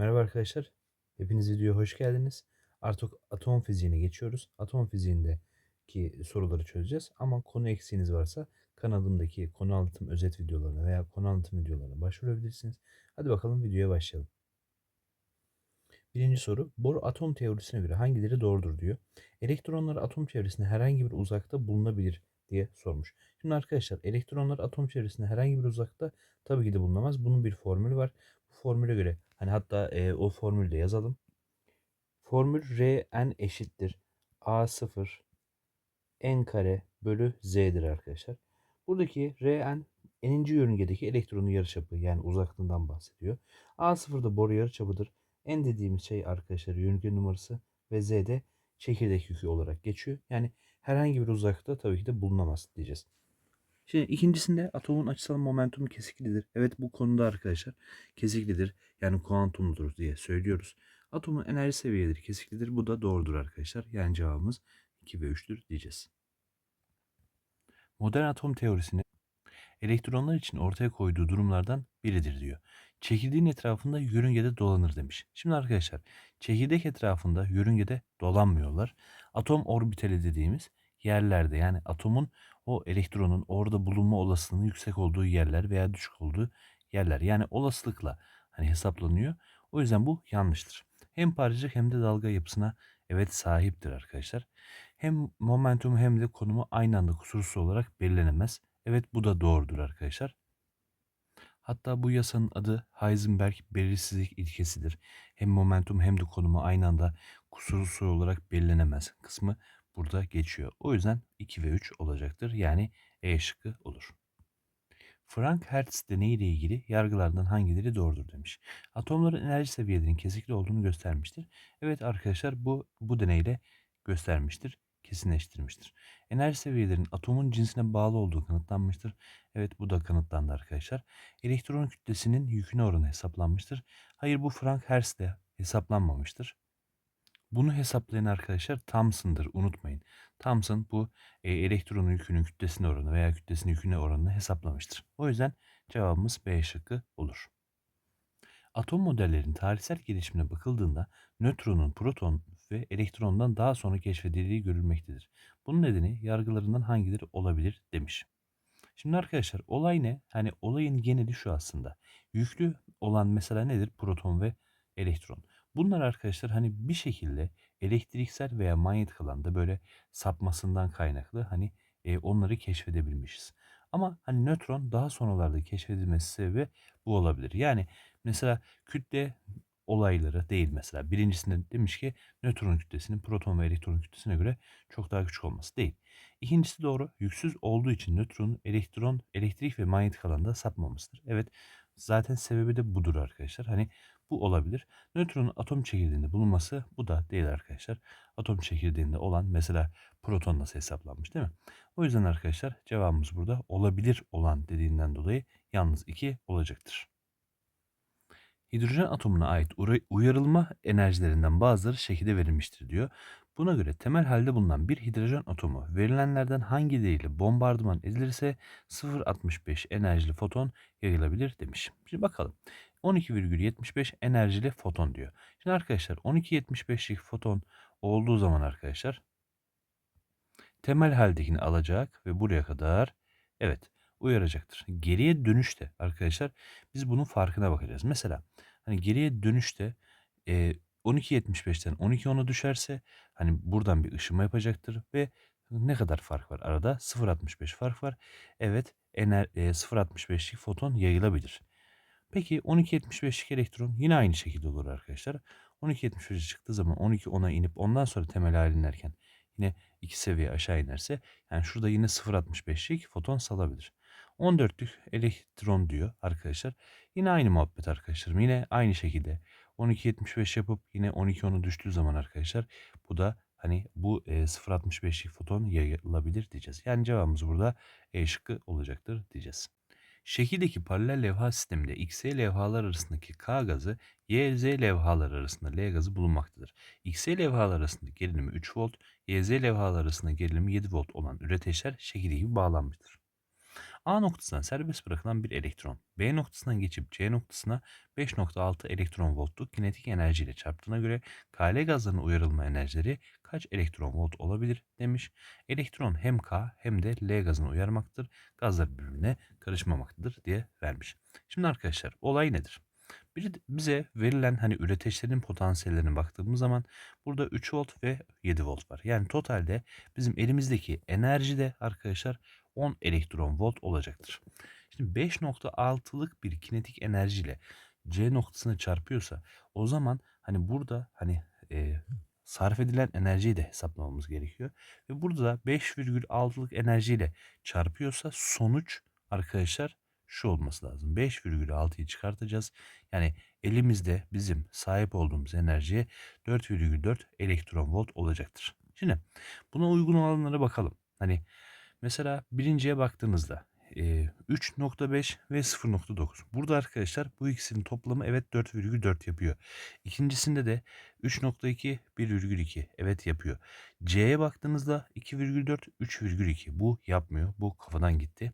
Merhaba arkadaşlar. Hepiniz videoya hoş geldiniz. Artık atom fiziğine geçiyoruz. Atom fiziğindeki soruları çözeceğiz. Ama konu eksiğiniz varsa kanalımdaki konu anlatım özet videolarına veya konu anlatım videolarına başvurabilirsiniz. Hadi bakalım videoya başlayalım. Birinci soru. Bohr atom teorisine göre hangileri doğrudur diyor. Elektronlar atom çevresinde herhangi bir uzakta bulunabilir diye sormuş. Şimdi arkadaşlar elektronlar atom çevresinde herhangi bir uzakta tabii ki de bulunamaz. Bunun bir formülü var. Formüle göre hani hatta e, o formülü de yazalım. Formül Rn eşittir A0 n kare bölü z'dir arkadaşlar. Buradaki Rn n'inci yörüngedeki elektronun yarıçapı yani uzaklığından bahsediyor. A0 da boru yarıçapıdır. N dediğimiz şey arkadaşlar yörünge numarası ve Z de çekirdek yükü olarak geçiyor. Yani herhangi bir uzaklıkta tabii ki de bulunamaz diyeceğiz. Şimdi ikincisinde atomun açısal momentumu kesiklidir. Evet bu konuda arkadaşlar kesiklidir. Yani kuantumludur diye söylüyoruz. Atomun enerji seviyeleri kesiklidir. Bu da doğrudur arkadaşlar. Yani cevabımız 2 ve 3'tür diyeceğiz. Modern atom teorisini elektronlar için ortaya koyduğu durumlardan biridir diyor. Çekirdeğin etrafında yörüngede dolanır demiş. Şimdi arkadaşlar çekirdek etrafında yörüngede dolanmıyorlar. Atom orbitali dediğimiz yerlerde yani atomun o elektronun orada bulunma olasılığının yüksek olduğu yerler veya düşük olduğu yerler. Yani olasılıkla hani hesaplanıyor. O yüzden bu yanlıştır. Hem parçacık hem de dalga yapısına evet sahiptir arkadaşlar. Hem momentum hem de konumu aynı anda kusursuz olarak belirlenemez. Evet bu da doğrudur arkadaşlar. Hatta bu yasanın adı Heisenberg belirsizlik ilkesidir. Hem momentum hem de konumu aynı anda kusursuz olarak belirlenemez kısmı burada geçiyor. O yüzden 2 ve 3 olacaktır. Yani E şıkkı olur. Frank Hertz deneyi ile ilgili yargılardan hangileri doğrudur demiş. Atomların enerji seviyelerinin kesikli olduğunu göstermiştir. Evet arkadaşlar bu bu deneyle göstermiştir, kesinleştirmiştir. Enerji seviyelerinin atomun cinsine bağlı olduğu kanıtlanmıştır. Evet bu da kanıtlandı arkadaşlar. Elektron kütlesinin yüküne oranı hesaplanmıştır. Hayır bu Frank Hertz'le hesaplanmamıştır. Bunu hesaplayan arkadaşlar Thomson'dır unutmayın. Thomson bu e, elektronun yükünün kütlesine oranı veya kütlesinin yüküne oranını hesaplamıştır. O yüzden cevabımız B şıkkı olur. Atom modellerinin tarihsel gelişimine bakıldığında nötronun proton ve elektrondan daha sonra keşfedildiği görülmektedir. Bunun nedeni yargılarından hangileri olabilir demiş. Şimdi arkadaşlar olay ne? Hani olayın geneli şu aslında. Yüklü olan mesela nedir? Proton ve elektron. Bunlar arkadaşlar hani bir şekilde elektriksel veya manyetik alanda böyle sapmasından kaynaklı hani e, onları keşfedebilmişiz. Ama hani nötron daha sonralarda keşfedilmesi sebebi bu olabilir. Yani mesela kütle olayları değil mesela. Birincisinde demiş ki nötron kütlesinin proton ve elektron kütlesine göre çok daha küçük olması değil. İkincisi doğru. Yüksüz olduğu için nötronun elektron, elektrik ve manyetik alanda sapmamasıdır. Evet zaten sebebi de budur arkadaşlar. Hani bu olabilir. Nötronun atom çekirdeğinde bulunması bu da değil arkadaşlar. Atom çekirdeğinde olan mesela proton nasıl hesaplanmış değil mi? O yüzden arkadaşlar cevabımız burada olabilir olan dediğinden dolayı yalnız 2 olacaktır. Hidrojen atomuna ait uyarılma enerjilerinden bazıları şekilde verilmiştir diyor. Buna göre temel halde bulunan bir hidrojen atomu verilenlerden hangileriyle bombardıman edilirse 0.65 enerjili foton yayılabilir demiş. Şimdi bakalım. 12,75 enerjili foton diyor. Şimdi arkadaşlar 12.75'lik foton olduğu zaman arkadaşlar temel haldekini alacak ve buraya kadar evet uyaracaktır. Geriye dönüşte arkadaşlar biz bunun farkına bakacağız. Mesela hani geriye dönüşte e, 12.75'ten 12.10'a düşerse hani buradan bir ışıma yapacaktır ve ne kadar fark var arada? 0.65 fark var. Evet ener, e, 0.65'lik foton yayılabilir. Peki 12.75'lik elektron yine aynı şekilde olur arkadaşlar. 12.75'e çıktığı zaman 12.10'a inip ondan sonra temel haline inerken yine iki seviye aşağı inerse yani şurada yine 0.65'lik foton salabilir. 14'lük elektron diyor arkadaşlar. Yine aynı muhabbet arkadaşlarım. Yine aynı şekilde 12.75 yapıp yine 12.10'u düştüğü zaman arkadaşlar bu da hani bu e, 0.65'lik foton yayılabilir diyeceğiz. Yani cevabımız burada E şıkkı olacaktır diyeceğiz. Şekildeki paralel levha sisteminde XY levhalar arasındaki K gazı YZ levhalar arasında L gazı bulunmaktadır. XY levhalar arasında gerilimi 3 volt, YZ levhalar arasında gerilimi 7 volt olan üreteçler şekil gibi bağlanmıştır. A noktasından serbest bırakılan bir elektron B noktasından geçip C noktasına 5.6 elektron voltluk kinetik enerjiyle çarptığına göre KL gazlarının uyarılma enerjileri kaç elektron volt olabilir demiş. Elektron hem K hem de L gazını uyarmaktır. Gazlar birbirine karışmamaktadır diye vermiş. Şimdi arkadaşlar olay nedir? Bir bize verilen hani üreteçlerin potansiyellerine baktığımız zaman burada 3 volt ve 7 volt var. Yani totalde bizim elimizdeki enerji de arkadaşlar 10 elektron volt olacaktır. Şimdi 5.6'lık bir kinetik enerjiyle C noktasını çarpıyorsa o zaman hani burada hani e, sarf edilen enerjiyi de hesaplamamız gerekiyor. Ve burada da 5,6'lık enerjiyle çarpıyorsa sonuç arkadaşlar şu olması lazım. 5,6'yı çıkartacağız. Yani elimizde bizim sahip olduğumuz enerjiye 4,4 elektron volt olacaktır. Şimdi buna uygun olanlara bakalım. Hani mesela birinciye baktığınızda e, 3.5 ve 0.9. Burada arkadaşlar bu ikisinin toplamı evet 4,4 yapıyor. İkincisinde de 3.2 1,2 evet yapıyor. C'ye baktığınızda 2,4 3,2 bu yapmıyor. Bu kafadan gitti.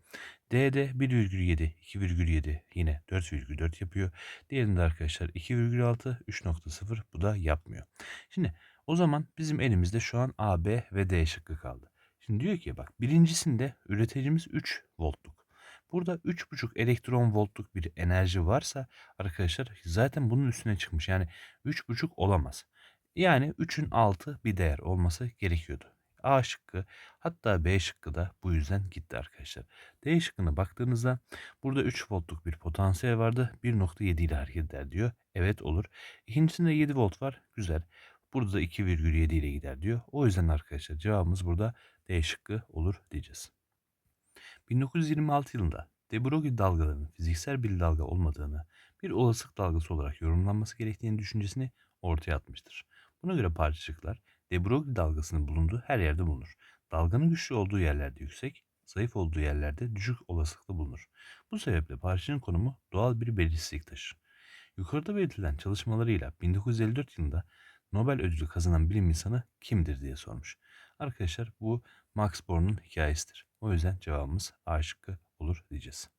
D'de 1,7 2,7 yine 4,4 yapıyor. Diğerinde arkadaşlar 2,6 3.0 bu da yapmıyor. Şimdi o zaman bizim elimizde şu an A, B ve D şıkkı kaldı. Şimdi diyor ki bak birincisinde üreticimiz 3 voltluk. Burada 3,5 elektron voltluk bir enerji varsa arkadaşlar zaten bunun üstüne çıkmış. Yani 3,5 olamaz. Yani 3'ün altı bir değer olması gerekiyordu. A şıkkı hatta B şıkkı da bu yüzden gitti arkadaşlar. D şıkkına baktığınızda burada 3 voltluk bir potansiyel vardı. 1.7 ile hareket eder diyor. Evet olur. İkincisinde 7 volt var. Güzel. Burada da 2,7 ile gider diyor. O yüzden arkadaşlar cevabımız burada D şıkkı olur diyeceğiz. 1926 yılında de Broglie dalgalarının fiziksel bir dalga olmadığını, bir olasılık dalgası olarak yorumlanması gerektiğini düşüncesini ortaya atmıştır. Buna göre parçacıklar de Broglie dalgasının bulunduğu her yerde bulunur. Dalganın güçlü olduğu yerlerde yüksek, zayıf olduğu yerlerde düşük olasılıkla bulunur. Bu sebeple parçanın konumu doğal bir belirsizlik taşır. Yukarıda belirtilen çalışmalarıyla 1954 yılında Nobel ödülü kazanan bilim insanı kimdir diye sormuş. Arkadaşlar bu Max Born'un hikayesidir. O yüzden cevabımız A şıkkı olur diyeceğiz.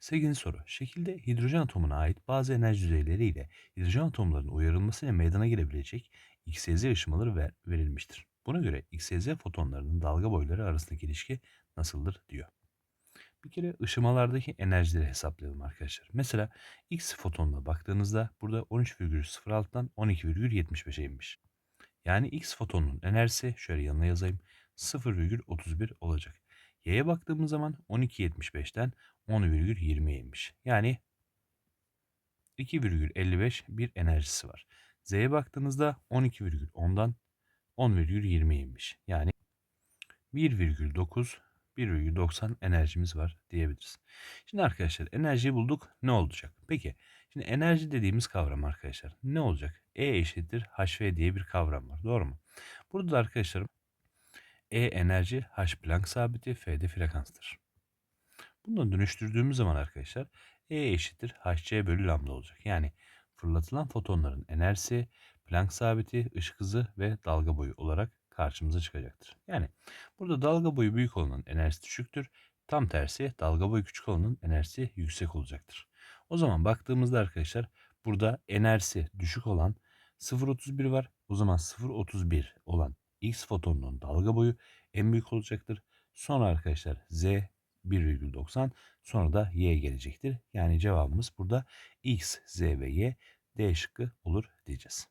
8. soru. Şekilde hidrojen atomuna ait bazı enerji düzeyleri ile hidrojen atomlarının uyarılmasıyla meydana gelebilecek XYZ ışımaları ver, verilmiştir. Buna göre XYZ fotonlarının dalga boyları arasındaki ilişki nasıldır diyor. Bir kere ışımalardaki enerjileri hesaplayalım arkadaşlar. Mesela X fotonuna baktığınızda burada 13,06'dan 12,75'e inmiş. Yani X fotonunun enerjisi şöyle yanına yazayım 0,31 olacak. Y'ye baktığımız zaman 12,75'ten 10,20'ye inmiş. Yani 2,55 bir enerjisi var. Z'ye baktığınızda 12,10'dan 10,20'ye inmiş. Yani 1,9 1,90 enerjimiz var diyebiliriz. Şimdi arkadaşlar enerjiyi bulduk. Ne olacak? Peki şimdi enerji dediğimiz kavram arkadaşlar ne olacak? E eşittir hv diye bir kavram var. Doğru mu? Burada da arkadaşlarım E enerji, H Planck sabiti, F de frekanstır. Bundan dönüştürdüğümüz zaman arkadaşlar E eşittir hc bölü lambda olacak. Yani fırlatılan fotonların enerjisi, Planck sabiti, ışık hızı ve dalga boyu olarak karşımıza çıkacaktır. Yani burada dalga boyu büyük olanın enerjisi düşüktür. Tam tersi dalga boyu küçük olanın enerjisi yüksek olacaktır. O zaman baktığımızda arkadaşlar burada enerjisi düşük olan 0.31 var. O zaman 0.31 olan X fotonunun dalga boyu en büyük olacaktır. Sonra arkadaşlar Z 1,90 sonra da Y gelecektir. Yani cevabımız burada X, Z ve Y D şıkkı olur diyeceğiz.